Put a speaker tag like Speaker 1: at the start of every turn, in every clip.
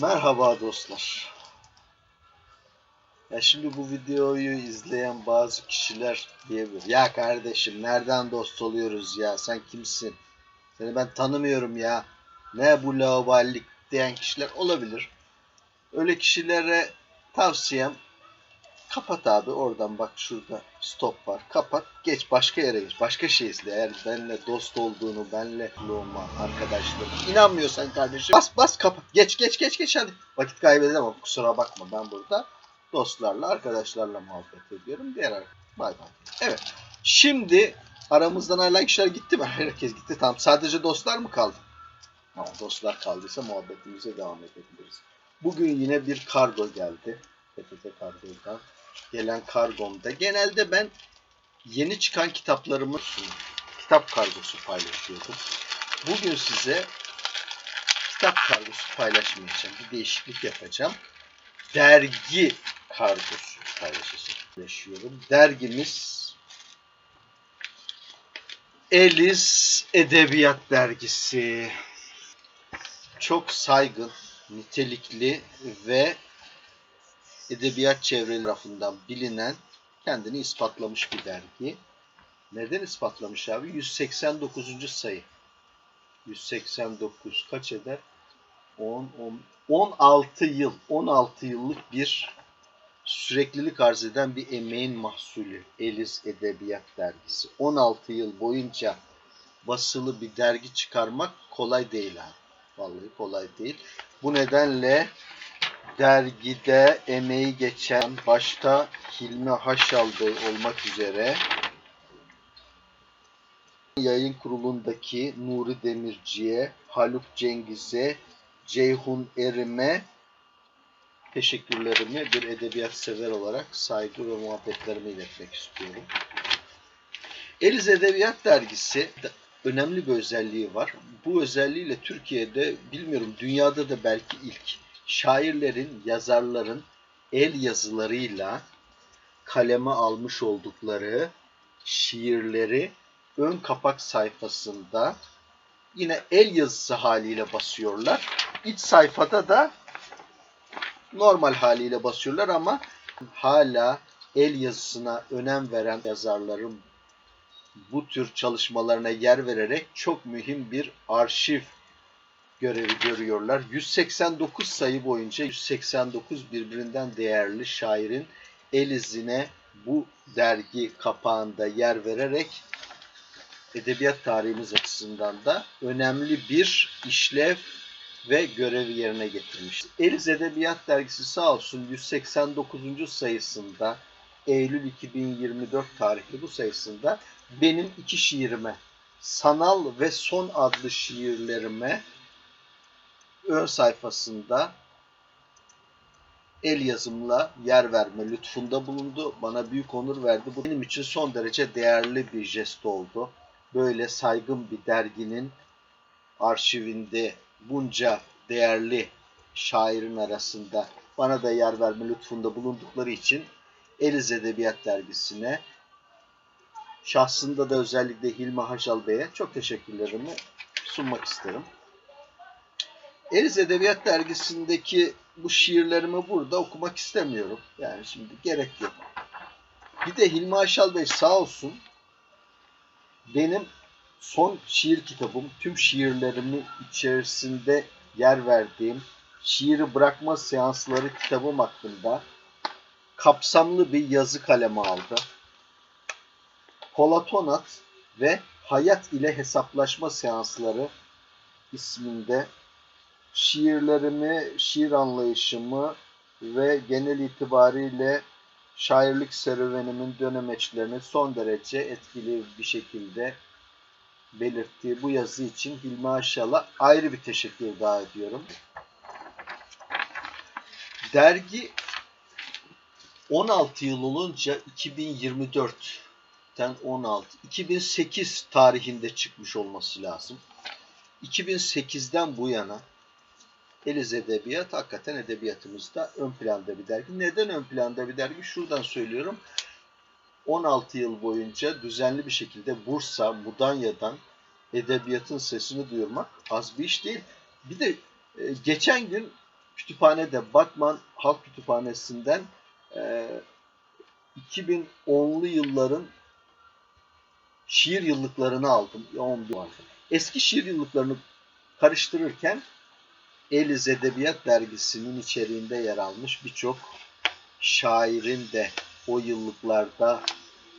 Speaker 1: Merhaba dostlar. Ya şimdi bu videoyu izleyen bazı kişiler diyebilir. Ya kardeşim nereden dost oluyoruz ya? Sen kimsin? Seni ben tanımıyorum ya. Ne bu laubalilik diyen kişiler olabilir. Öyle kişilere tavsiyem kapat abi oradan bak şurada stop var. Kapat geç başka yere geç. Başka şey izle. Eğer benimle dost olduğunu, benimle olma, arkadaşlık inanmıyorsan kardeşim bas bas kapat. Geç geç geç geç hadi. Vakit kaybedemem kusura bakma ben burada dostlarla, arkadaşlarla muhabbet ediyorum. Diğer arkadaş. Bay bay. Evet. Şimdi aramızdan hala kişiler gitti mi? Herkes gitti. Tamam. Sadece dostlar mı kaldı? Tamam. Dostlar kaldıysa muhabbetimize devam edebiliriz. Bugün yine bir kargo geldi. PTT kargodan gelen kargomda. Genelde ben yeni çıkan kitaplarımı kitap kargosu paylaşıyordum. Bugün size kitap kargosu paylaşmayacağım. Bir değişiklik yapacağım. Dergi kargosu. Paylaşıyorum. Dergimiz Elis Edebiyat Dergisi. Çok saygın, nitelikli ve edebiyat çevreleri tarafından bilinen, kendini ispatlamış bir dergi. Neden ispatlamış abi? 189. sayı. 189 kaç eder? 10, 10, 16 yıl, 16 yıllık bir süreklilik arz eden bir emeğin mahsulü. Elis Edebiyat Dergisi. 16 yıl boyunca basılı bir dergi çıkarmak kolay değil abi. Vallahi kolay değil. Bu nedenle dergide emeği geçen başta Hilmi Haşal olmak üzere yayın kurulundaki Nuri Demirci'ye, Haluk Cengiz'e, Ceyhun Erim'e teşekkürlerimi bir edebiyat sever olarak saygı ve muhabbetlerimi iletmek istiyorum. Eliz Edebiyat Dergisi de önemli bir özelliği var. Bu özelliğiyle Türkiye'de bilmiyorum dünyada da belki ilk şairlerin, yazarların el yazılarıyla kaleme almış oldukları şiirleri ön kapak sayfasında yine el yazısı haliyle basıyorlar. İç sayfada da normal haliyle basıyorlar ama hala el yazısına önem veren yazarların bu tür çalışmalarına yer vererek çok mühim bir arşiv görevi görüyorlar. 189 sayı boyunca 189 birbirinden değerli şairin el izine bu dergi kapağında yer vererek edebiyat tarihimiz açısından da önemli bir işlev ve görevi yerine getirmiş. Eliz Edebiyat Dergisi sağ olsun 189. sayısında Eylül 2024 tarihli bu sayısında benim iki şiirime Sanal ve Son adlı şiirlerime ön sayfasında el yazımla yer verme lütfunda bulundu. Bana büyük onur verdi. Bu benim için son derece değerli bir jest oldu. Böyle saygın bir derginin arşivinde bunca değerli şairin arasında bana da yer verme lütfunda bulundukları için Eliz Edebiyat Dergisi'ne şahsında da özellikle Hilmi Haşal Bey'e çok teşekkürlerimi sunmak isterim. Eliz Edebiyat Dergisi'ndeki bu şiirlerimi burada okumak istemiyorum. Yani şimdi gerek yok. Bir de Hilmi Haşal Bey sağ olsun benim son şiir kitabım, tüm şiirlerimi içerisinde yer verdiğim şiiri bırakma seansları kitabım hakkında kapsamlı bir yazı kaleme aldı. Polatonat ve Hayat ile Hesaplaşma Seansları isminde şiirlerimi, şiir anlayışımı ve genel itibariyle şairlik serüvenimin dönemeçlerini son derece etkili bir şekilde belirttiği bu yazı için Hilmi Aşal'a ayrı bir teşekkür daha ediyorum. Dergi 16 yıl olunca 2024'ten 16, 2008 tarihinde çıkmış olması lazım. 2008'den bu yana Eliz Edebiyat hakikaten edebiyatımızda ön planda bir dergi. Neden ön planda bir dergi? Şuradan söylüyorum. 16 yıl boyunca düzenli bir şekilde Bursa, Mudanya'dan edebiyatın sesini duyurmak az bir iş değil. Bir de e, geçen gün kütüphanede Batman Halk Kütüphanesi'nden e, 2010'lu yılların şiir yıllıklarını aldım. 11 vardı. Eski şiir yıllıklarını karıştırırken Eliz Edebiyat Dergisi'nin içeriğinde yer almış birçok şairin de o yıllıklarda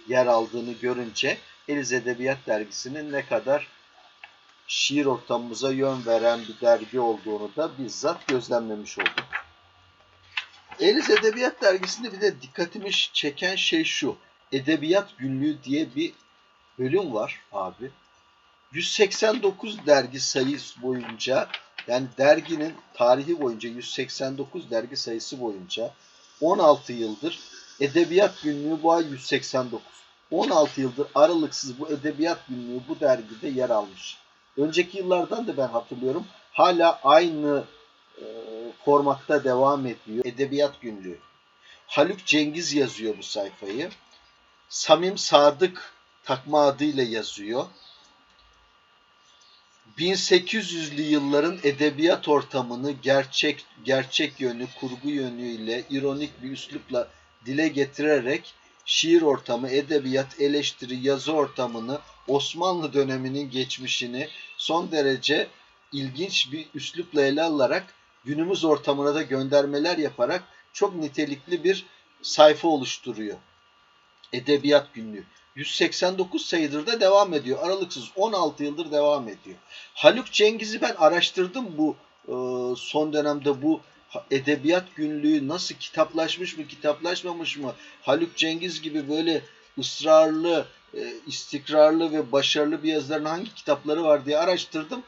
Speaker 1: yer aldığını görünce Eliz Edebiyat Dergisi'nin ne kadar şiir ortamımıza yön veren bir dergi olduğunu da bizzat gözlemlemiş oldum. Eliz Edebiyat Dergisi'nde bir de dikkatimi çeken şey şu. Edebiyat Günlüğü diye bir bölüm var abi. 189 dergi sayısı boyunca yani derginin tarihi boyunca 189 dergi sayısı boyunca 16 yıldır Edebiyat Günlüğü bu ay 189. 16 yıldır aralıksız bu Edebiyat Günlüğü bu dergide yer almış. Önceki yıllardan da ben hatırlıyorum. Hala aynı e, formatta devam ediyor. Edebiyat Günlüğü. Haluk Cengiz yazıyor bu sayfayı. Samim Sadık takma adıyla yazıyor. 1800'lü yılların edebiyat ortamını gerçek gerçek yönü, kurgu yönüyle, ironik bir üslupla dile getirerek şiir ortamı, edebiyat, eleştiri, yazı ortamını, Osmanlı döneminin geçmişini son derece ilginç bir üslupla ele alarak günümüz ortamına da göndermeler yaparak çok nitelikli bir sayfa oluşturuyor. Edebiyat günlüğü. 189 sayıdır da devam ediyor. Aralıksız 16 yıldır devam ediyor. Haluk Cengiz'i ben araştırdım bu e, son dönemde bu edebiyat günlüğü nasıl kitaplaşmış mı kitaplaşmamış mı? Haluk Cengiz gibi böyle ısrarlı, e, istikrarlı ve başarılı bir yazarın hangi kitapları var diye araştırdım.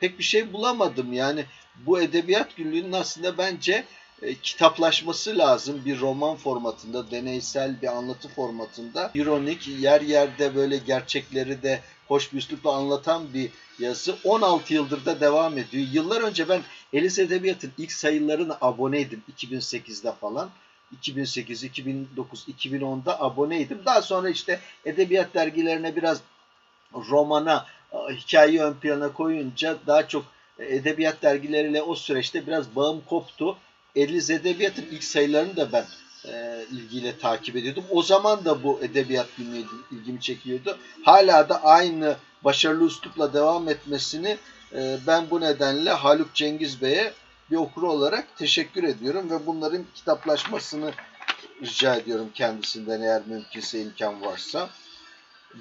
Speaker 1: Pek bir şey bulamadım. Yani bu edebiyat günlüğünün aslında bence e, kitaplaşması lazım bir roman formatında, deneysel bir anlatı formatında. İronik, yer yerde böyle gerçekleri de hoş bir üslupla anlatan bir yazı. 16 yıldır da devam ediyor. Yıllar önce ben Elis Edebiyat'ın ilk sayılarına aboneydim 2008'de falan. 2008, 2009, 2010'da aboneydim. Daha sonra işte edebiyat dergilerine biraz romana, hikayeyi ön plana koyunca daha çok edebiyat dergileriyle o süreçte biraz bağım koptu. Eliz Edebiyat'ın ilk sayılarını da ben e, ilgiyle takip ediyordum. O zaman da bu edebiyat günlüğü ilgimi çekiyordu. Hala da aynı başarılı üslupla devam etmesini e, ben bu nedenle Haluk Cengiz Bey'e bir okur olarak teşekkür ediyorum ve bunların kitaplaşmasını rica ediyorum kendisinden eğer mümkünse imkan varsa.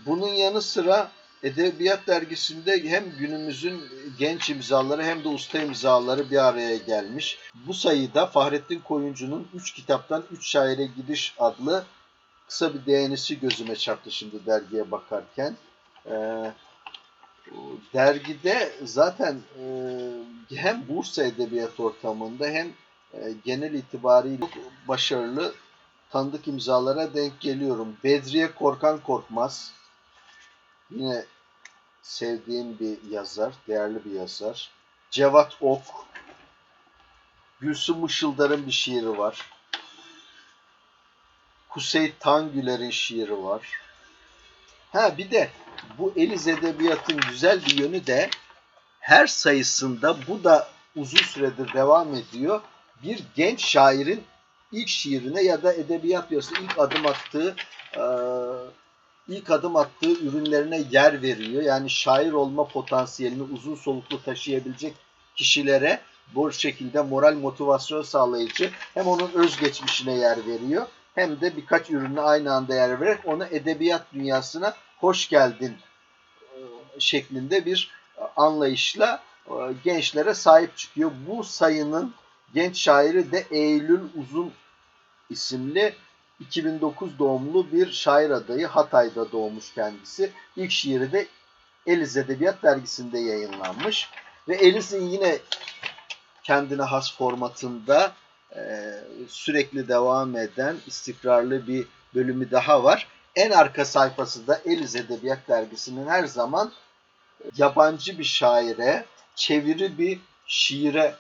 Speaker 1: Bunun yanı sıra Edebiyat dergisinde hem günümüzün genç imzaları hem de usta imzaları bir araya gelmiş. Bu sayıda Fahrettin Koyuncu'nun 3 kitaptan 3 şaire gidiş adlı kısa bir değinisi gözüme çarptı şimdi dergiye bakarken. Ee, dergide zaten e, hem Bursa Edebiyat ortamında hem e, genel itibariyle çok başarılı tanıdık imzalara denk geliyorum. Bedriye Korkan Korkmaz, Yine sevdiğim bir yazar, değerli bir yazar. Cevat Ok. Gülsüm Işıldar'ın bir şiiri var. Kusey Tangüler'in şiiri var. Ha bir de bu Eliz Edebiyat'ın güzel bir yönü de her sayısında bu da uzun süredir devam ediyor. Bir genç şairin ilk şiirine ya da edebiyat piyasasına ilk adım attığı ilk adım attığı ürünlerine yer veriyor. Yani şair olma potansiyelini uzun soluklu taşıyabilecek kişilere bu şekilde moral motivasyon sağlayıcı hem onun özgeçmişine yer veriyor hem de birkaç ürünü aynı anda yer vererek onu edebiyat dünyasına hoş geldin e, şeklinde bir anlayışla e, gençlere sahip çıkıyor. Bu sayının genç şairi de Eylül Uzun isimli 2009 doğumlu bir şair adayı. Hatay'da doğmuş kendisi. İlk şiiri de Eliz Edebiyat dergisinde yayınlanmış. Ve Eliz'in yine kendine has formatında e, sürekli devam eden istikrarlı bir bölümü daha var. En arka sayfası da Eliz Edebiyat dergisinin her zaman yabancı bir şaire, çeviri bir şiire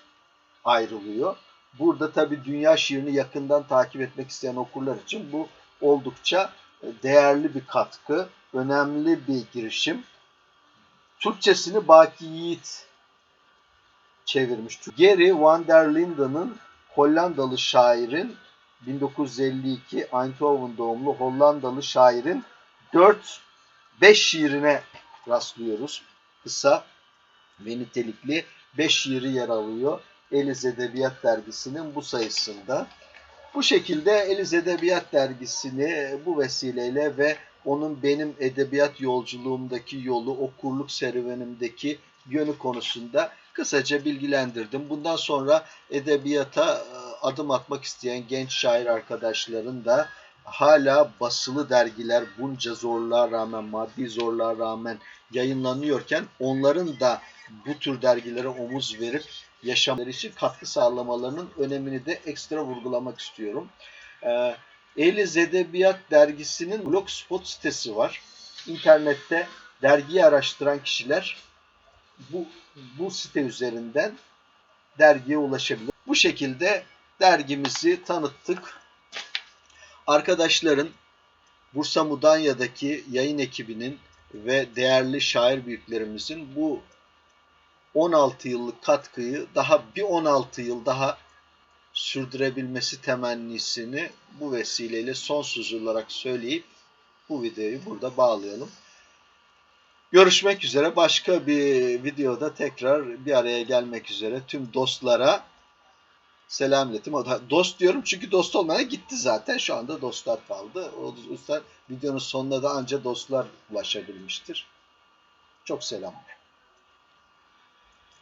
Speaker 1: ayrılıyor. Burada tabii dünya şiirini yakından takip etmek isteyen okurlar için bu oldukça e, değerli bir katkı, önemli bir girişim. Türkçesini Baki Yiğit çevirmiş. Gary van der Linden'ın Hollandalı şairin 1952 Eindhoven doğumlu Hollandalı şairin 4 5 şiirine rastlıyoruz. Kısa ve nitelikli 5 şiiri yer alıyor Eliz Edebiyat Dergisi'nin bu sayısında. Bu şekilde Eliz Edebiyat Dergisi'ni bu vesileyle ve onun benim edebiyat yolculuğumdaki yolu, okurluk serüvenimdeki yönü konusunda kısaca bilgilendirdim. Bundan sonra edebiyata e, adım atmak isteyen genç şair arkadaşların da hala basılı dergiler bunca zorluğa rağmen, maddi zorluğa rağmen yayınlanıyorken onların da bu tür dergilere omuz verip yaşamları için katkı sağlamalarının önemini de ekstra vurgulamak istiyorum. Ee, Eliz Edebiyat Dergisi'nin blogspot sitesi var. İnternette dergiyi araştıran kişiler bu, bu site üzerinden dergiye ulaşabilir. Bu şekilde dergimizi tanıttık. Arkadaşların Bursa Mudanya'daki yayın ekibinin ve değerli şair büyüklerimizin bu 16 yıllık katkıyı daha bir 16 yıl daha sürdürebilmesi temennisini bu vesileyle sonsuz olarak söyleyip bu videoyu burada bağlayalım. Görüşmek üzere. Başka bir videoda tekrar bir araya gelmek üzere. Tüm dostlara selam iletim. Dost diyorum çünkü dost olmayan gitti zaten. Şu anda dostlar kaldı. O videonun sonuna da anca dostlar ulaşabilmiştir. Çok selamlar.